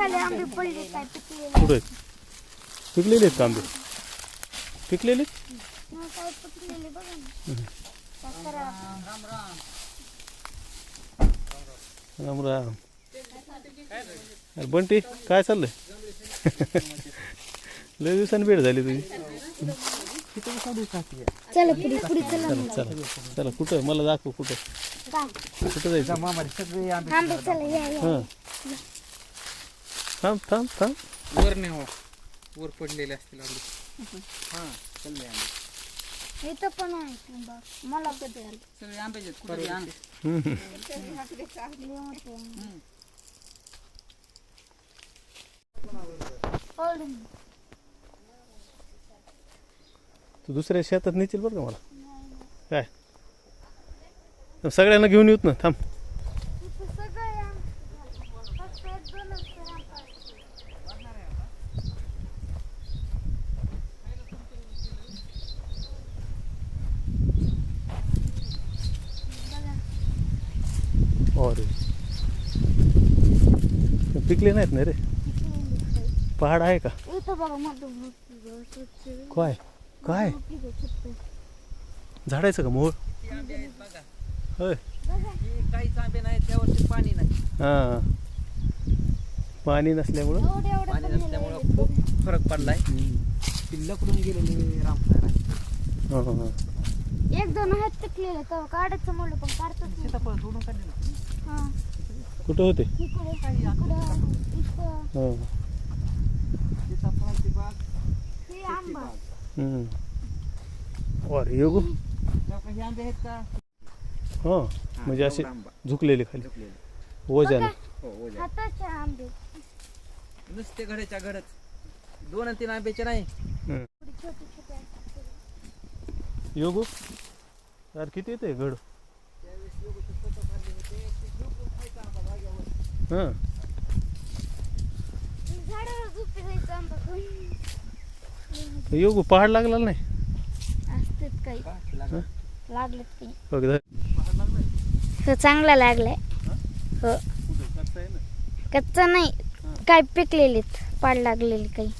खाली पिकलेले कुठे पिकलेले आहेत कांदे पिकलेले राम राम. बंटी काय चाललंय? लय दिवसांनी भेट झाली तुझी. चला चला. कुठं मला दाखव कुठं कुठं जायचं? हां. थांब थांब थांब. वर नाही हो वर पडलेले असतील आंबे. हा चालले आंबे. इथं पण आहे लिंबा. मला कधी आलं सगळे आंबेचे आहेत, कुठे आण हम्म. लय मोठे आहे. ओढून. तू दुसऱ्या शेतात नेशील बरं का मला? काय? सगळ्यांना घेऊन येऊत ना. थांब इथं सगळं आहे आंबे. फक्त एक दोनच तर आंबे आहेत. बघा. अरे पिकले नाहीत ना रे? पहाड आहे का. काय? काय. झाडायचं का मोळ होय. हे. काहीच आंबे नाही त्यावरती पाणी नाही हां पाणी नसल्यामुळं पाणी नसल्यामुळं. खूप फरक पडलाय. किल्ल्याकडून गेलेले रामसार हां हां हां. एक दोन आहेत पिकलेले तर काढायचं म्हणलं पण काढतच नाही सीताफळ तोडून काढलेलं. हा. कुठं होते? हां. म्हणजे असे झुकलेले खाली. वजन. नुसते घड्याच्या घडच दोन आणि तीन आंब्याचे नाही. योगू यार किती येते घड हां. योगू पहाड लागला नाही? काही. लागलेत काही. हो चांगला लागलाय. हो? कच्चा नाही. काय पिकलेलेत. पाड लागलेले काही.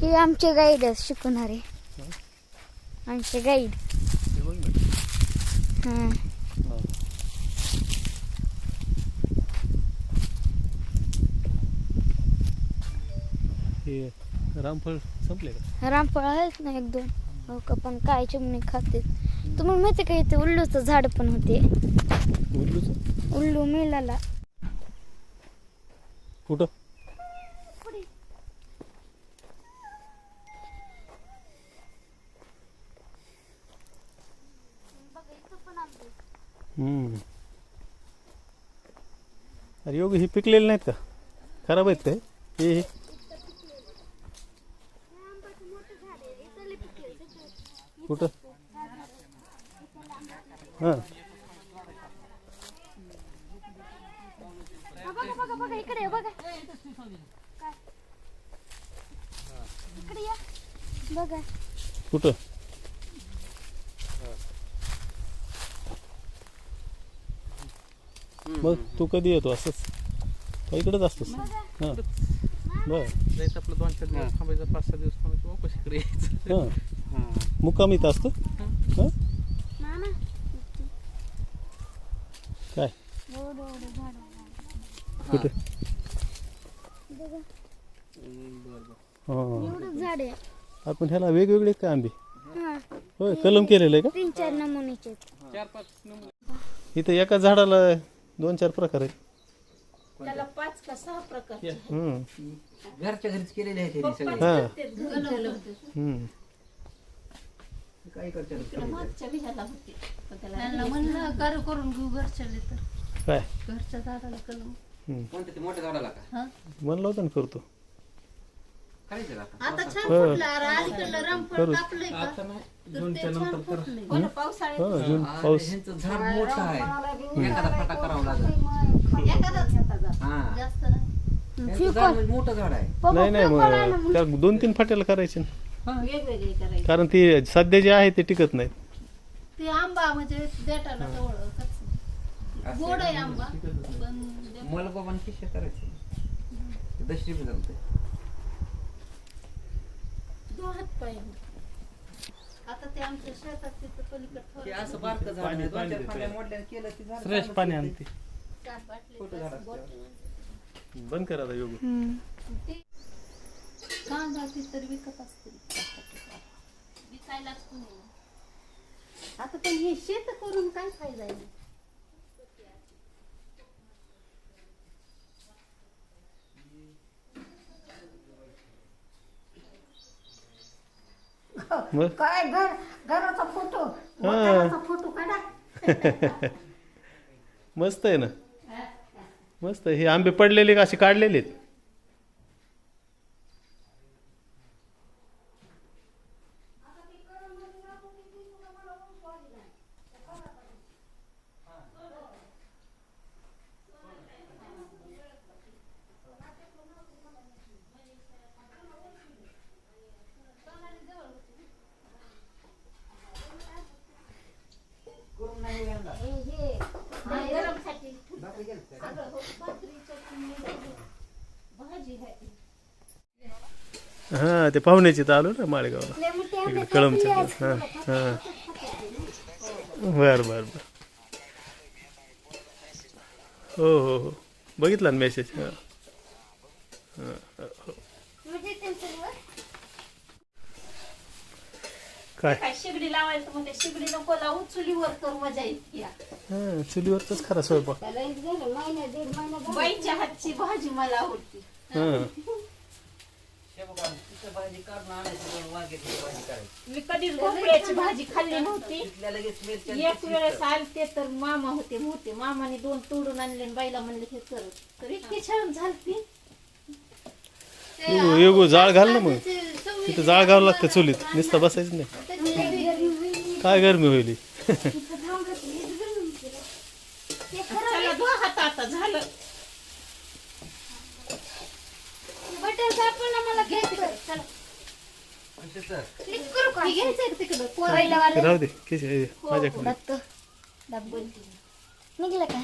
हे आमचे गाईड शिकवणारे. आमचे गाईड हा रामफळ संपले का? रामफळ आहेत ना एक दोन. हो का पण काय चिमणी खाते तुम्हाला माहिती का इथे उल्लूचं झाड पण होते? उल्लूच? उल्लू मेलाला. कुठं हम्म. अरे योगी हे पिकलेले नाहीत का? खराब आहेत काय? हे हे. कुठं? हां. बघा बघा बघा इकडे ये, बघा काय? इकडे या बघा कुठं? मग तू कधी येतो असंच. का इकडेच असतोस. हां. बर. जायचं आपलं दोन चार दिवस थांबायचं पाच सहा दिवस थांबायचं वापस इकडे यायचं. हां. मुक्काम इथं असतो? हां. काय. कुठे? बघा. हां. एवढं झाड आहे. आपण ह्याला वेगवेगळे काय आंबे? हा. होय कलम केलेलं आहे तीन चार नमुन्याचे आहेत. चार पाच नंबर का इथं एका झाडाला दोन चार प्रकार आहेत. त्याला पाच का सहा प्रकारचे हम्म. घरच्या घरीच केलेले आहेत सगळे. हां. हम्म. काय करतात. मागच्या बिहाला होते. पण त्याला म्हणलं कर करून घेऊ घरच्याले तर. काय? घरच्या झाडाला कलम. कोणत्या ते मोठ्या झाडाला का? म्हणलं होतं ना करतो. करायचं का आता? आता छान हो. फुटलं अरे अलीकडलं रामफळ करू. कापलंय का? आता नाही तर ते छान फुटलंय. हो? ना पावसाळ्यात? हां जून अरे, पाऊस ह्यांचं झाड मोठं आहे. एखादा फाटा करावा लागेल. एखादाच हाताचा. हा. जास्त नाही. ह्यांचं झाड म्हणजे मोठं झाड आहे. बघा, नाही नाही फळ आहे ना मग दोन तीन फाट्याला करायचे ना. वेगवेगळे करायचे. कारण ती सध्या जे आहे ते टिकत नाहीत. ते आंबा म्हणजे देटाला जवळ कच्चं. गोड आहे आंबा पण मलबाबान किशे करायचे. दशरी बी जमते दोन हात पाय आता ते आमच्या शेतात तिथं पलीकडे थोडं असं बारकं झाड पाणी- आहे. दोन पाणी चार देतोय. फांद्या मोडल्यानं केलं की झाड फ्रेश चांगलं पाणी होते. आणते चार बाटली छोटं झाड असं असतं. बॉटल आणते. बंद करा आता योग ते कांदा ती तर विकत असते विकायलाच कोणी नाही. आता पण हे शेत करून काय फायदा आहे मग? काय घर घराचा फोटो. घराचा फोटो काढा. मस्त आहे ना? मस्त आहे. हे आंबे पडलेले का असे काढलेले आहेत करून नाही यंदा. नाही, गरमसाठी. बापरे गेलं का? सगळं हो, भाकरीच्या चटणी, भाजी आहे हा ते पाहुण्याची तर आलो ना माळेगावला. इकडे कळमच्या हां. हां. बर बर बर. हो हो हो. बघितला ना मेसेज हां. म्हणजे काय? काय शिगडी लावायचं म्हणते. शिगडी नको लावू चुलीवर मजा येते. हां चुलीवरच खरा स्वयंपाक. त्याला एक झालं महिना दीड महिना झाला. बाईच्या हातची भाजी मला आवडते. हे. बघा, तिथं भाजी काढून आणायची दोन वांग्याची भाजी करायची. मी कधीच भोपळ्याची भाजी खाल्ली नव्हती. तिथल्या लगेच मिरच्या एक वेळेस आलते तर मामा होते मोठे मामाने दोन तोडून आणले आणि बाईला म्हणले हे कर तर इतकी छान झालती. जाळ घाल ना मग. तिथं जाळ घालावं लागतं चुलीत. नुसतं बसायचं नाही. काय गरमी होईल चला धुवा हात आता झालं बटर सापड ना मला घ्यायचं चला म्हणजे सर क्लिक करू का हे घ्यायचंय का तिकडं पोरं पहिला वाला राहू दे माझ्याकडे निघलं काय?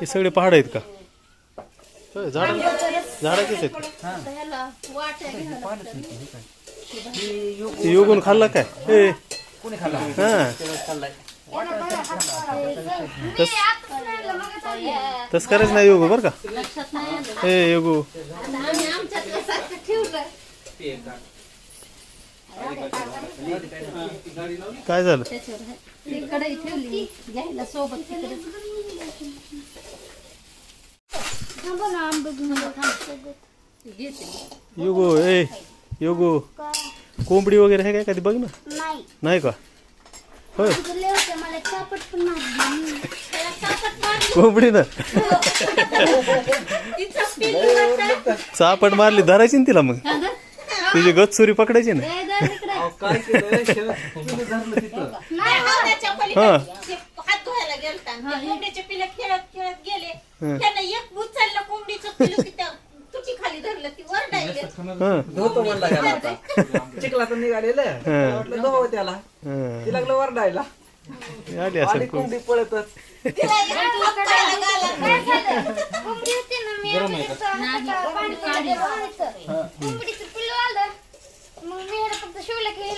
हे सगळे पहाड आहेत का? होय, झाड झाडाचेच आहेत. हे हे योगून खाल्ला काय? ए कोणी खाल्ला? हां. खाल्लाय तस तस करायचं नाही योगू बरं का? लक्षात नाही आलं. ए योगू. काय झालं? योगू ए योगू. कोंबडी वगैरे आहे काय कधी बघ ना. नाही. नाही का? होय. कोंबडी ना. पिल्लू चापट मारली धरायची ना तिला मग. तुझी गतसुरी पकडायची ना. हा. कोंबडीचे पिल्लं खेळत खेळत गेले. त्यांना एक उचललं कोंबडीचं पिल्लू की तुझी खाली धरलं ती वरडायले हां. धुतो म्हणला गेला आता. चिखला तर निघालेलं मला वाटलं धुवावं त्याला. हां. ती लागलं वरडायला. आली आली असेल पळतच. तिला एक घाला. कोंबडी होती ना मी पाणी पिल्लू आलं मग मी ह्याला फक्त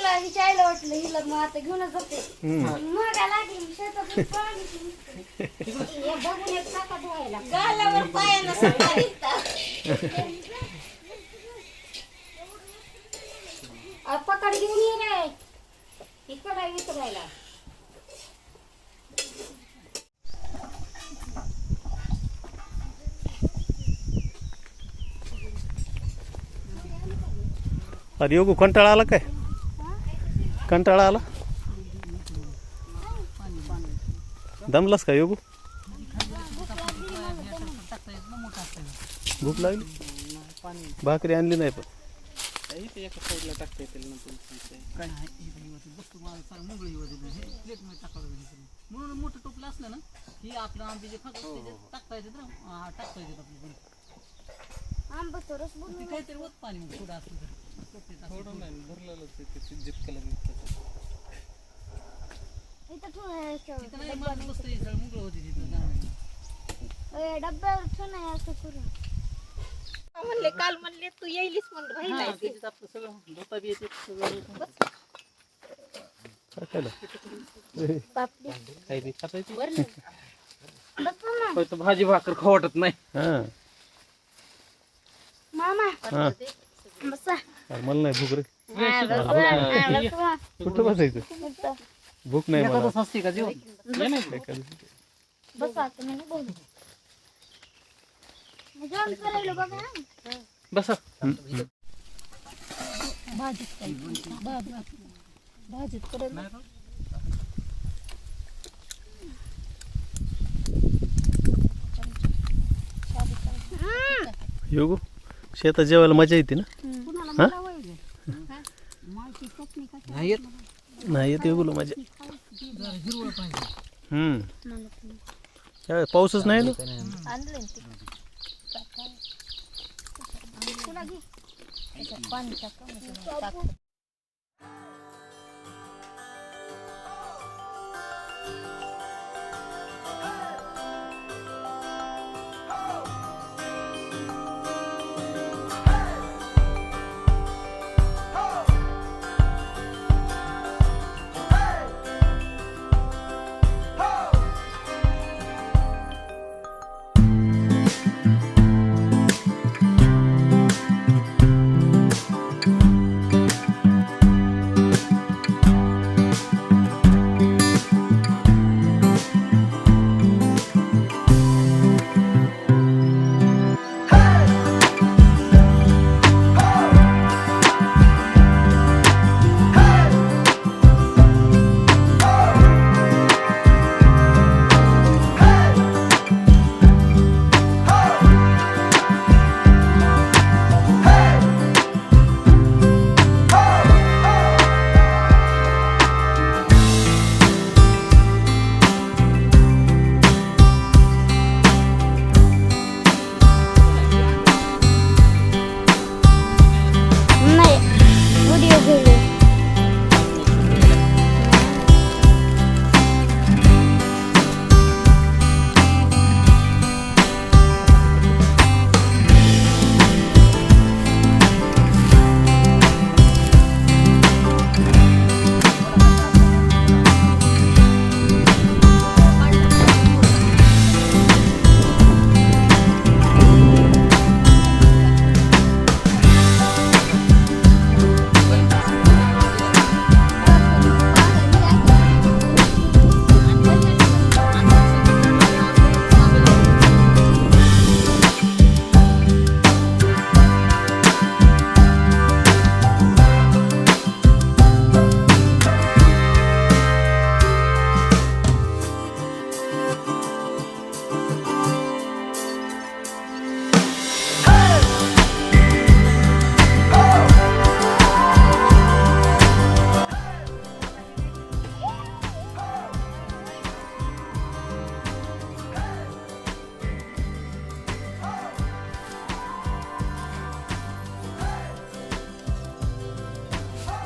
हिला हिच्या आईला वाटलं हिला मग आता घेऊनच जाते. महागा लागली बघून एक टाका धुवायला. गालावर पायानं पकड घेऊन ये रे इकडे विचारायला अरे योगू कंटाळा आला काय? कंटाळा आला? दमलास का योगू? भूक लागली? भाकरी आणली नाही पण. इथे एका साईडला टाकता येतील म्हणून मोठं टोपलं असलं ना की आपलं आंबे जे खातो टाकता येतात ना टाकता येतात आपलं आंब्याचं रस काहीतरी होत पाणी थोडं असलं तर थोडं नाही भरलेलंच जितकं तिथं नाही माणूस बसतं इथं मुंगळं होती तिथं. गावाला. ए, डब्यावर ठेवून यायचं करून. म्हणले काल म्हणले तू येईलीस म्हणून हा, राहिलाय त्याच्यात आपलं सगळं धोता बी येते सगळं काय खायला पापडी काही बी खाता येते? बघ ना. फक्त भाजी भाकर खाऊ वाटत नाही. हां. मामा. हां. बसा. अरे मला नाही भूक रे. हा, बसा. हा, बसा. कुठं बसायचं? बसा. भूक नाही मला. असते का जेवण? नाही? बसा तुम्ही नाही बोलू मी जेवण करायला बघा. हा. बसा योगू शेतात जेवायला मजा येते ना? हा? नाही येत. नाही येते योगूला मजा. हम्म यावेळी पाऊसच नाही ना आणलं ना ते. तुला घे. त्याच्यात पाणी टाका, म्हणजे मग टाक.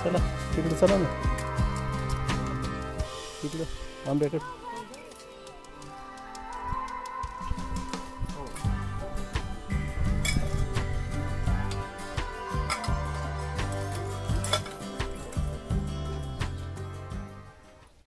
चला तिकडे चला ना. तिकडे आंब्याकडे